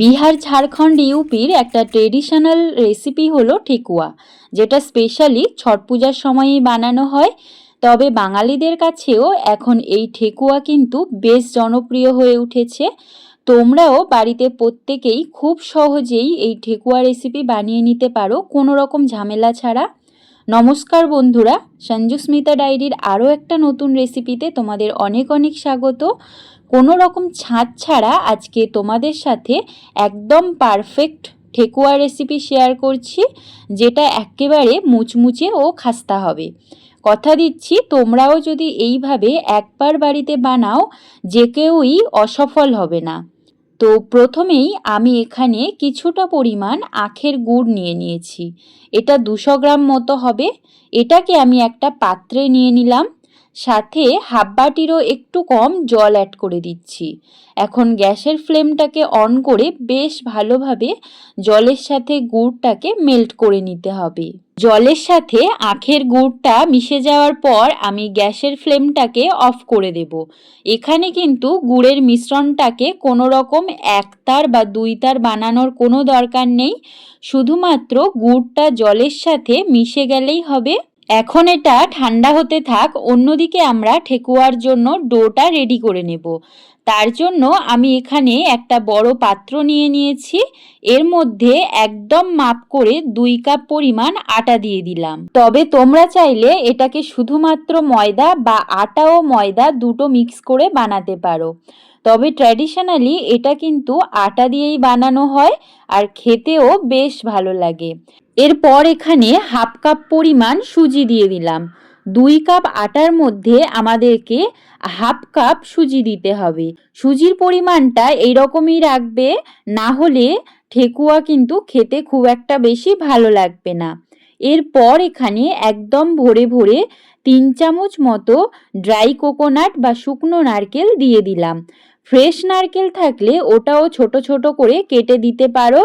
বিহার, ঝাড়খণ্ড, ইউপির একটা traditional recipe হলো ঠেকুয়া, যেটা স্পেশালি ছট পূজার সময়ই বানানো হয়। তবে বাঙালিদের কাছেও এখন এই ঠেকুয়া কিন্তু বেশ জনপ্রিয় হয়ে উঠেছে। তোমরাও বাড়িতে প্রত্যেকেই খুব সহজেই এই ঠেকুয়া রেসিপি বানিয়ে নিতে পারো, কোনো রকম ঝামেলা ছাড়া। নমস্কার বন্ধুরা সঞ্জুস্মিতা ডায়েরির আরও একটা নতুন রেসিপিতে তোমাদের অনেক অনেক স্বাগত। কোনো রকম ছাঁচ ছাড়া আজকে তোমাদের সাথে একদম পারফেক্ট ঠেকুয়া রেসিপি শেয়ার করছি, যেটা একেবারে মুচমুচে ও খাস্তা হবে। কথা দিচ্ছি, তোমরাও যদি এইভাবে একবার বাড়িতে বানাও, যে কেউই অসফল হবে না। তো প্রথমেই আমি এখানে কিছুটা পরিমাণ আখের গুড় নিয়ে নিয়েছি। এটা দুশো গ্রাম মতো হবে। এটাকে আমি একটা পাত্রে নিয়ে নিলাম। সাথে হাফ বাটিরও একটু কম জল অ্যাড করে দিচ্ছি। এখন গ্যাসের ফ্লেমটাকে অন করে বেশ ভালোভাবে জলের সাথে গুড়টাকে মেল্ট করে নিতে হবে। জলের সাথে আখের গুড়টা মিশে যাওয়ার পর আমি গ্যাসের ফ্লেমটাকে অফ করে দেব। এখানে কিন্তু গুড়ের মিশ্রণটাকে কোনো রকম একতার বা দুই তার বানানোর কোনো দরকার নেই। শুধুমাত্র গুড়টা জলের সাথে মিশে গেলেই হবে। এখন এটা ঠান্ডা হতে থাক, অন্যদিকে আমরা ঠেকুয়ার জন্য ডোটা রেডি করে নেব। তার জন্য আমি এখানে একটা বড় পাত্র নিয়ে নিয়েছি। এর মধ্যে একদম মাপ করে দুই কাপ পরিমাণ আটা দিয়ে দিলাম। তবে তোমরা চাইলে এটাকে শুধুমাত্র ময়দা বা আটা ও ময়দা দুটো মিক্স করে বানাতে পারো। তবে ট্র্যাডিশনালি এটা কিন্তু আটা দিয়েই বানানো হয় আর খেতেও বেশ ভালো লাগে। এরপর এখানে হাফ কাপ পরিমাণ সুজি দিয়ে দিলাম। দুই কাপ আটার মধ্যে আমাদেরকে হাফ কাপ সুজি দিতে হবে। সুজির পরিমাণটা এইরকমই রাখবে, না হলে ঠেকুয়া কিন্তু খেতে খুব একটা বেশি ভালো লাগবে না। এরপর এখানে একদম ভরে ভরে তিন চামচ মতো ড্রাই কোকোনাট বা শুকনো নারকেল দিয়ে দিলাম। ফ্রেশ নারকেল থাকলে ওটাও ছোট ছোট করে কেটে দিতে পারো,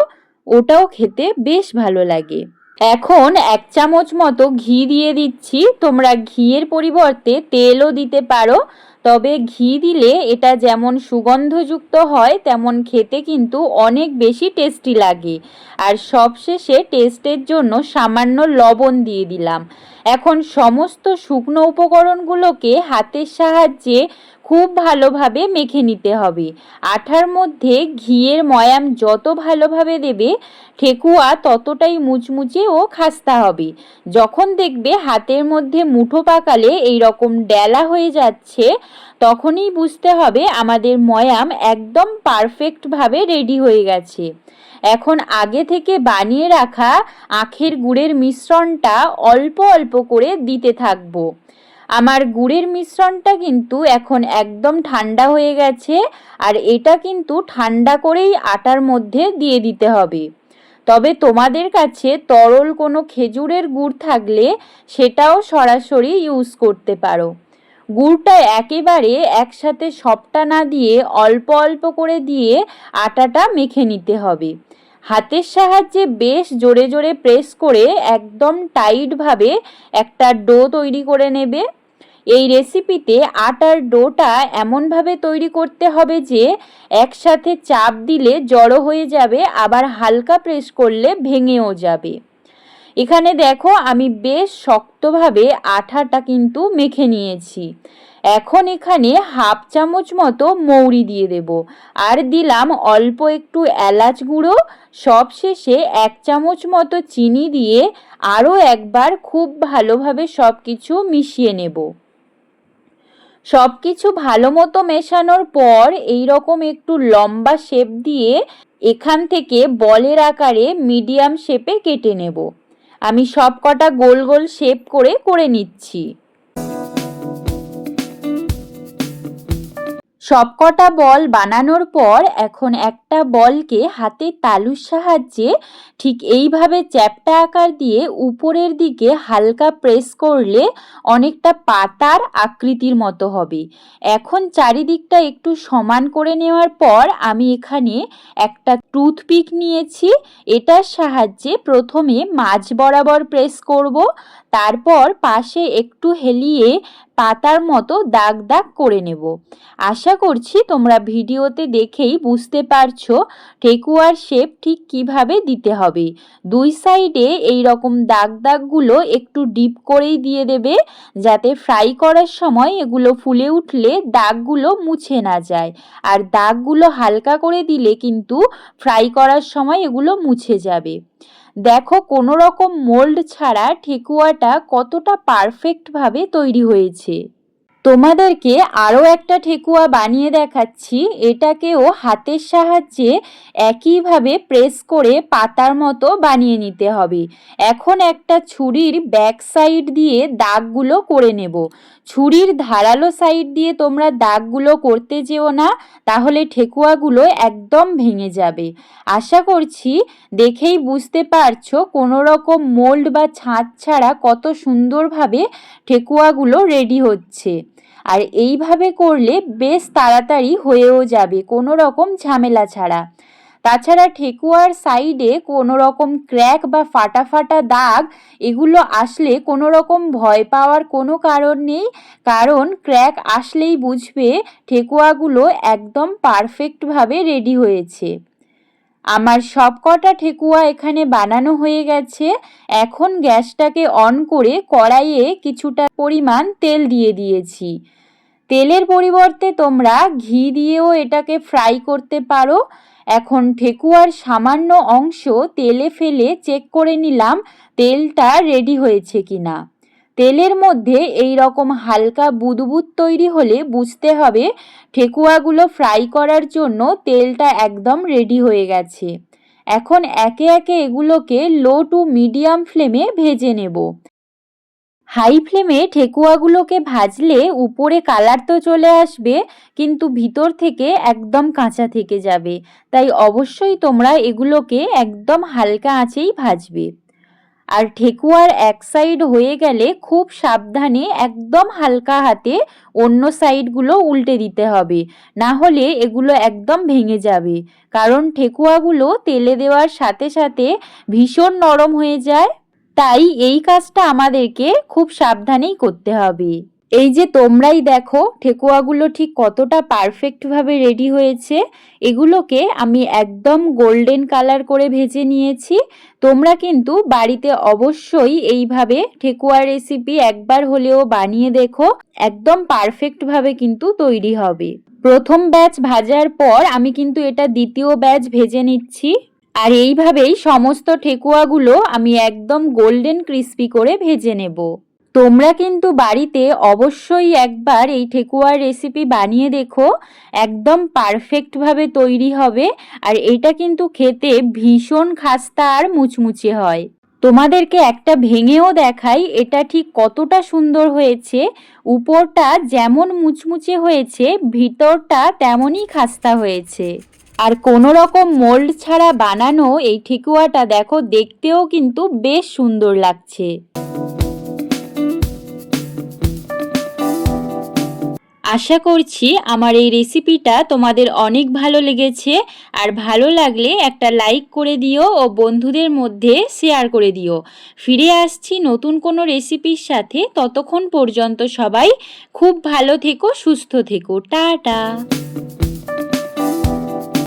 ওটাও খেতে বেশ ভালো লাগে। এখন এক চামচ মতো ঘি দিয়ে দিচ্ছি। তোমরা ঘিয়ের পরিবর্তে তেলও দিতে পারো। তবে ঘি দিলে এটা যেমন সুগন্ধযুক্ত হয়, তেমন খেতে কিন্তু অনেক বেশি টেস্টি লাগে। আর সবশেষে টেস্টের জন্য সামান্য লবণ দিয়ে দিলাম। এখন সমস্ত শুকনো উপকরণগুলোকে হাতের সাহায্যে খুব ভালোভাবে মেখে নিতে হবে। আঠার মধ্যে ঘিয়ের ময়াম যত ভালোভাবে দেবে, ঠেকুয়া ততটাই মুচমুচে ও খাস্তা হবে। যখন দেখবে হাতের মধ্যে মুঠো পাকালে এই রকম ডেলা হয়ে যাচ্ছে, তখনই বুঝতে হবে আমাদের ময়াম একদম পারফেক্টভাবে রেডি হয়ে গেছে। এখন আগে থেকে বানিয়ে রাখা আখের গুড়ের মিশ্রণটা অল্প অল্প করে দিতে থাকব। আমার গুড়ের মিশ্রণটা কিন্তু এখন একদম ঠান্ডা হয়ে গেছে আর এটা কিন্তু ঠান্ডা করেই আটার মধ্যে দিয়ে দিতে হবে। তবে তোমাদের কাছে তরল কোনো খেজুরের গুড় থাকলে সেটাও সরাসরি ইউজ করতে পারো। গুড়টা একেবারে একসাথে সবটা না দিয়ে অল্প অল্প করে দিয়ে আটাটা মেখে নিতে হবে। হাতের সাহায্যে বেশ জোরে জোরে প্রেস করে একদম টাইটভাবে একটা ডো তৈরি করে নেবে। এই রেসিপিতে আটার ডোটা এমনভাবে তৈরি করতে হবে যে একসাথে চাপ দিলে জড়ো হয়ে যাবে, আবার হালকা প্রেস করলে ভেঙেও যাবে। এখানে দেখো, আমি বেশ শক্তভাবে আঠাটা কিন্তু মেখে নিয়েছি। এখন এখানে হাফ চামচ মতো মৌরি দিয়ে দেব। আর দিলাম অল্প একটু এলাচ গুঁড়ো সবশেষে এক চামচ মতো চিনি দিয়ে আরও একবার খুব ভালোভাবে সব কিছু মিশিয়ে নেব। সব কিছু ভালো মতো মেশানোর পর এই রকম একটু লম্বা শেপ দিয়ে এখান থেকে বলের আকারে মিডিয়াম শেপে কেটে নেব। আমি সব কটা গোল গোল শেপ করে করে নিচ্ছি। সবকটা বল বানানোর পর এখন একটা বলকে হাতের তালুর সাহায্যে ঠিক এইভাবে চ্যাপটা আকার দিয়ে উপরের দিকে হালকা প্রেস করলে অনেকটা পাতার আকৃতির মতো হবে। এখন চারিদিকটা একটু সমান করে নেওয়ার পর আমি এখানে একটা টুথপিক নিয়েছি। এটার সাহায্যে প্রথমে মাঝ বরাবর প্রেস করব। তারপর পাশে একটু হেলিয়ে পাতার মতো দাগ দাগ করে নেব। আশা করছি তোমরা ভিডিওতে দেখেই বুঝতে পারছ ঠেকুয়ার শেপ ঠিক কীভাবে দিতে হবে। দুই সাইডে এই রকম দাগ দাগগুলো একটু ডিপ করেই দিয়ে দেবে, যাতে ফ্রাই করার সময় এগুলো ফুলে উঠলে দাগগুলো মুছে না যায়। আর দাগগুলো হালকা করে দিলে কিন্তু ফ্রাই করার সময় এগুলো মুছে যাবে। দেখো কোনো রকম মোল্ড ছাড়া ঠেকুয়াটা কতটা পারফেক্টভাবে তৈরি হয়েছে। তোমাদেরকে আরও একটা ঠেকুয়া বানিয়ে দেখাচ্ছি। এটাকেও হাতের সাহায্যে একইভাবে প্রেস করে পাতার মতো বানিয়ে নিতে হবে। এখন একটা ছুরির ব্যাক সাইড দিয়ে দাগগুলো করে নেব। ছুরির ধারালো সাইড দিয়ে তোমরা দাগগুলো করতে যেও না, তাহলে ঠেকুয়াগুলো একদম ভেঙে যাবে। আশা করছি দেখেই বুঝতে পারছ কোনো রকম মোল্ড বা ছাঁচ ছাড়া কত সুন্দরভাবে ঠেকুয়াগুলো রেডি হচ্ছে। আর এইভাবে করলে বেশ তাড়াতাড়ি হয়েও যাবে, কোনো রকম ঝামেলা ছাড়া। তাছাড়া ঠেকুয়ার সাইডে কোনো রকম ক্র্যাক বা ফাটা ফাটা দাগ, এগুলো আসলে কোনো রকম ভয় পাওয়ার কোনো কারণ নেই, কারণ ক্র্যাক আসলেই বুঝবে ঠেকুয়াগুলো একদম পারফেক্টভাবে রেডি হয়েছে। আমার সবকটা ঠেকুয়া এখানে বানানো হয়ে গেছে। এখন গ্যাসটাকে অন করে কড়াইয়ে কিছুটা পরিমাণ তেল দিয়ে দিয়েছি। তেলের পরিবর্তে তোমরা ঘি দিয়েও এটাকে ফ্রাই করতে পারো। এখন ঠেকুয়ার সামান্য অংশ তেলে ফেলে চেক করে নিলাম তেলটা রেডি হয়েছে কিনা। তেলের মধ্যে এই রকম হালকা বুদবুদ তৈরি হলে বুঝতে হবে ঠেকুয়াগুলো ফ্রাই করার জন্য তেলটা একদম রেডি হয়ে গেছে। এখন একে একে এগুলোকে লো টু মিডিয়াম ফ্লেমে ভেজে নেব। হাই ফ্লেমে ঠেকুয়াগুলোকে ভাজলে উপরে কালার তো চলে আসবে, কিন্তু ভিতর থেকে একদম কাঁচা থেকে যাবে। তাই অবশ্যই তোমরা এগুলোকে একদম হালকা আঁচেই ভাজবে। আর ঠেকুয়ার এক সাইড হয়ে গেলে খুব সাবধানে একদম হালকা হাতে অন্য সাইডগুলো উল্টে দিতে হবে। না হলে এগুলো একদম ভেঙে যাবে। কারণ ঠেকুয়াগুলো তেলে দেওয়ার সাথে সাথে ভীষণ নরম হয়ে যায়। তাই এই কাজটা আমাদেরকে খুব সাবধানেই করতে হবে। এই যে তোমরাই দেখো, ঠেকুয়াগুলো ঠিক কতটা পারফেক্টভাবে রেডি হয়েছে, এগুলোকে আমি একদম গোল্ডেন কালার করে ভেজে নিয়েছি। তোমরা কিন্তু বাড়িতে অবশ্যই এইভাবে ঠেকুয়া রেসিপি একবার হলেও বানিয়ে দেখো, একদম পারফেক্টভাবে কিন্তু তৈরি হবে। প্রথম ব্যাচ ভাজার পর আমি কিন্তু এটা দ্বিতীয় ব্যাচ ভেজে নিচ্ছি। আর এইভাবেই সমস্ত ঠেকুয়াগুলো আমি একদম গোল্ডেন ক্রিস্পি করে ভেজে নেব। তোমরা কিন্তু বাড়িতে অবশ্যই একবার এই ঠেকুয়ার রেসিপি বানিয়ে দেখো, একদম পারফেক্টভাবে তৈরি হবে আর এটা কিন্তু খেতে ভীষণ খাস্তা আর মুচমুচে হয়। তোমাদেরকে একটা ভেঙেও দেখাই, এটা ঠিক কতটা সুন্দর হয়েছে, উপরটা যেমন মুচমুচে হয়েছে, ভিতরটা তেমনই খাস্তা হয়েছে। আর কোনো রকম মোল্ড ছাড়া বানানো এই ঠেকুয়াটা দেখো দেখতেও কিন্তু বেশ সুন্দর লাগছে। আশা করছি আমার এই রেসিপিটা তোমাদের অনেক ভালো লেগেছে আর ভালো লাগলে একটা লাইক করে দিও ও বন্ধুদের মধ্যে শেয়ার করে দিও। ফিরে আসছি নতুন কোনো রেসিপির সাথে। ততক্ষণ পর্যন্ত সবাই খুব ভালো থেকো, সুস্থ থেকো। টাটা!